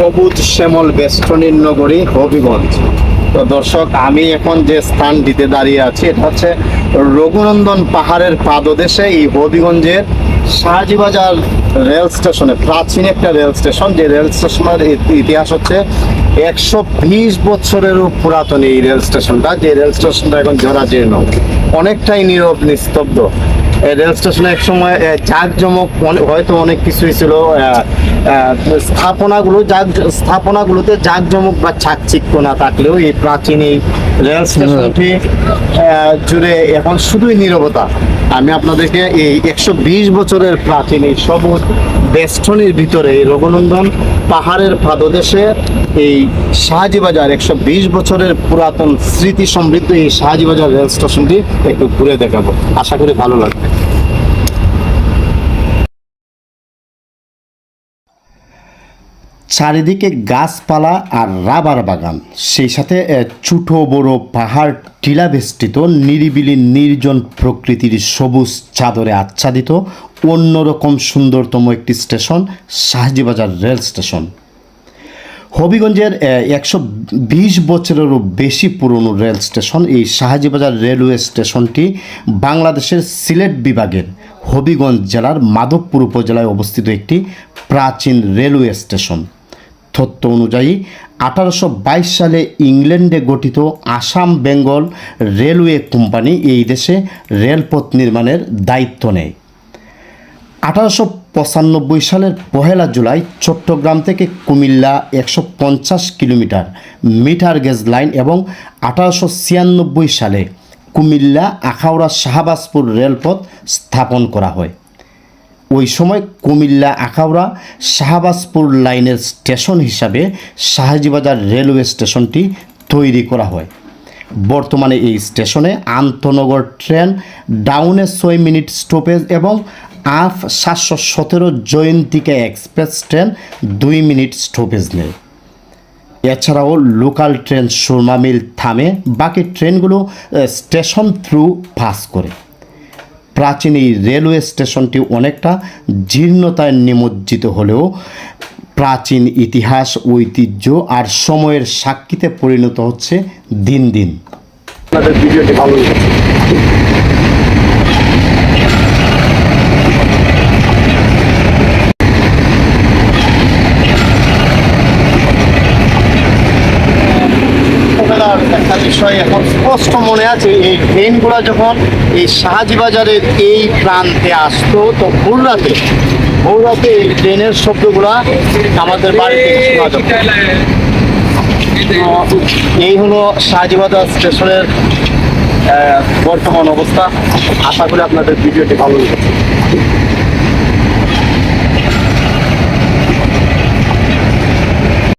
সবুজ শ্যামল বেষ্টনীর নগরী হবিগঞ্জ। তো দর্শক, আমি এখন যে স্থানটিতে দাঁড়িয়ে আছি, এটা হচ্ছে রঘুনন্দন পাহাড়ের পাদদেশে এই হবিগঞ্জের শাহজিবাজার রেল স্টেশনে, প্রাচীন একটা রেল স্টেশন। যে রেল স্টেশনের ইতিহাস হচ্ছে একশো বিশ বছরেরও পুরাতন এই রেল স্টেশনটা। যে রেল স্টেশনটা এখন জরাজীর্ণ, অনেকটাই নীরব, নিস্তব্ধ। রেল স্টেশনে এক সময় জাঁকজমক হয়তো অনেক কিছুই ছিল স্থাপনাগুলো জাগ স্থাপনাগুলোতে জাঁকজমক বা চাকচিক্য না থাকলেও এই প্রাচীন এই রেল স্টেশনটি জুড়ে এখন শুধুই নিরবতা। আমি আপনাদেরকে এই একশো বিশ বছরের প্রাচীন এই সবুজ বেষ্টনীর ভিতরে এই রঘুনন্দন পাহাড়ের পাদদেশে এই শাহজিবাজার একশো বিশ বছরের পুরাতন স্মৃতি সমৃদ্ধ এই শাহজিবাজার রেল স্টেশনটি একটু ঘুরে দেখাবো। আশা করি ভালো লাগবে। চারিদিকে গাছপালা আর রাবার বাগান। সেই সাথে ছোটো বড় পাহাড় টিলা বেষ্টিত নিরিবিলি নির্জন প্রকৃতির সবুজ চাদরে আচ্ছাদিত, অন্যরকম সুন্দরতম একটি স্টেশন, শাহজিবাজার রেল স্টেশন। হবিগঞ্জের একশো বিশ বছরেরও বেশি পুরনো রেল স্টেশন, এই শাহজিবাজার রেলওয়ে স্টেশনটি বাংলাদেশের সিলেট বিভাগের হবিগঞ্জ জেলার মাধবপুর উপজেলায় অবস্থিত একটি প্রাচীন রেলওয়ে স্টেশন। তথ্য অনুযায়ী, আঠারোশো বাইশ সালে ইংল্যান্ডে গঠিত আসাম বেঙ্গল রেলওয়ে কোম্পানি এই দেশে রেলপথ নির্মাণের দায়িত্ব নেয়। আঠারোশো পঁচানব্বই সালের পহেলা জুলাই চট্টগ্রাম থেকে কুমিল্লা একশো পঞ্চাশ কিলোমিটার মিটার গেজ লাইন এবং আঠারোশো ছিয়ানব্বই সালে কুমিল্লা আখাউড়া শাহবাজপুর রেলপথ স্থাপন করা হয়। ওই সময় কুমিল্লা আখাউড়া শাহবাজপুর লাইনের স্টেশন হিসাবে শাহজিবাজার রেলওয়ে স্টেশনটি তৈরি করা হয়। বর্তমানে এই স্টেশনে আন্তনগর ট্রেন, ডাউনে ছয় মিনিট স্টপেজ এবং আফ সাতশো সতেরো জয়ন্তিকা এক্সপ্রেস ট্রেন দুই মিনিট স্টপেজ নেয়। এছাড়াও লোকাল ট্রেন সুরমা মিল থামে, বাকি ট্রেনগুলো স্টেশন থ্রু পাস করে। প্রাচীন এই রেলওয়ে স্টেশনটি অনেকটা জীর্ণতায় নিমজ্জিত হলেও প্রাচীন ইতিহাস, ঐতিহ্য আর সময়ের সাক্ষীতে পরিণত হচ্ছে দিন দিন। আপনাদের ভিডিওটি ভালো লেগেছে ছোটবেলার একটা বিষয় এখন স্পষ্ট মনে আছে এই ট্রেনগুলো যখন এই শাহজিবাজারের এই প্রান্তে আসতো, তো ভোর রাতে ভোর রাতে এই ট্রেনের শব্দগুলা আমাদের বাড়ি শোনা এই হলো শাহজিবাজার স্টেশনের বর্তমান অবস্থা। আশা করি আপনাদের ভিডিওটি ভালো লেগেছে।